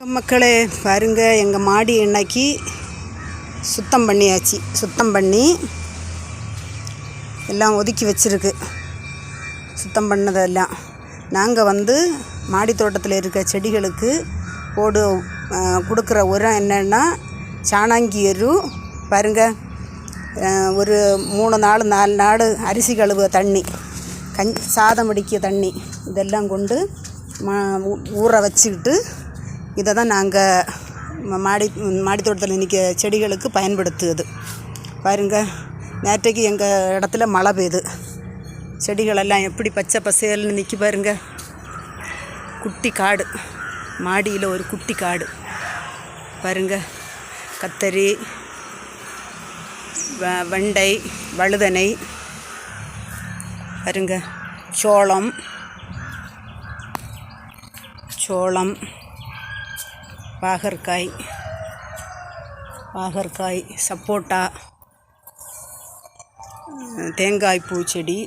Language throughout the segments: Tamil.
மக்களே. பாருங்க எங்கள் மாடி இன்னைக்கு சுத்தம் பண்ணியாச்சு. சுத்தம் பண்ணி எல்லாம் ஒதுக்கி வச்சுருக்கு. சுத்தம் பண்ணதெல்லாம். நாங்கள் வந்து மாடி தோட்டத்தில் இருக்க செடிகளுக்கு போடு கொடுக்குற உரம் என்னென்னா சாணாங்கி எரு. பாருங்க ஒரு மூணு நாள் நாலு நாள் அரிசி கழுவ தண்ணி கஞ் சாதம் அடிக்க தண்ணி இதெல்லாம் கொண்டு மா ஊற வச்சுக்கிட்டு இதை தான் நாங்கள் மாடி மாடி தோட்டத்தில் நிற்க செடிகளுக்கு பயன்படுத்துவது பாருங்க நேற்றைக்கு எங்கள் இடத்துல மழை பெய்யுது செடிகளெல்லாம் எப்படி பச்சை பசேல்னு நிற்கி பாருங்க. குட்டி காடு மாடியில் ஒரு குட்டி காடு. பாருங்க கத்தரி வ வெண்டை வழுதனை பாருங்க சோளம் சோளம் பாகற்காய் பாகற்காய் சப்போட்டா தேங்காய் பூச்செடி.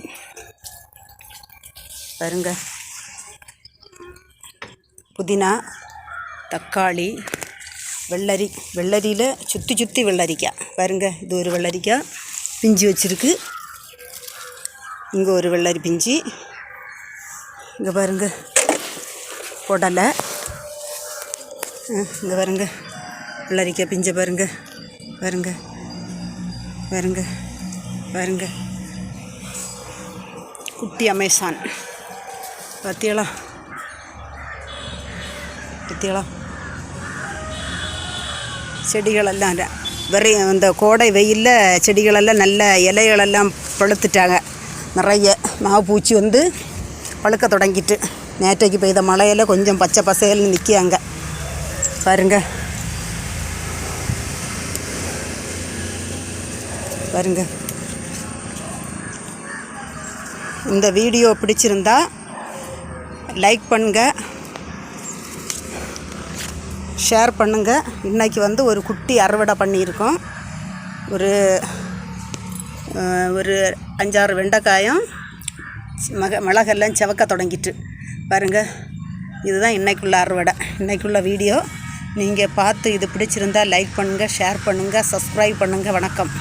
பாருங்க. புதினா தக்காளி வெள்ளரி வெள்ளரியில் சுற்றி சுற்றி வெள்ளரிக்காய். பாருங்க இது ஒரு வெள்ளரிக்காய் பிஞ்சு வச்சுருக்கு. இங்கே ஒரு வெள்ளரி பிஞ்சு. இங்கே பாருங்க புடலை. இங்கே பாருங்க. வெள்ளரிக்காய் பிஞ்ச பாருங்க. பாருங்க. பாருங்க. பாருங்க. குட்டி அமேசான். பார்த்தியளா பார்த்தியளா செடிகளெல்லாம் வெறை இந்த கோடை வெயிலில் செடிகளெல்லாம் நல்ல இலைகளெல்லாம் பழுத்துட்டாங்க. நிறைய மாவுப்பூச்சி வந்து பழுக்க தொடங்கிட்டு நேற்றைக்கு பெய்த மழையில் கொஞ்சம் பச்சை பசேல்னு நிற்காங்க பாருங்க. பாருங்க. இந்த வீடியோ பிடிச்சிருந்தா லைக் பண்ணுங்க. ஷேர் பண்ணுங்க. இன்றைக்கி வந்து ஒரு குட்டி அறுவடை பண்ணியிருக்கோம். ஒரு ஒரு அஞ்சாறு வெண்டைக்காயும் மக மிளகெல்லாம் செவக்க தொடங்கிட்டு. பாருங்கள் இதுதான் இன்றைக்குள்ள அறுவடை. இன்றைக்குள்ள வீடியோ. நீங்கள் பார்த்து இது பிடிச்சிருந்தா லைக் பண்ணுங்கள் ஷேர் பண்ணுங்கள் சப்ஸ்கிரைப் பண்ணுங்கள் வணக்கம்.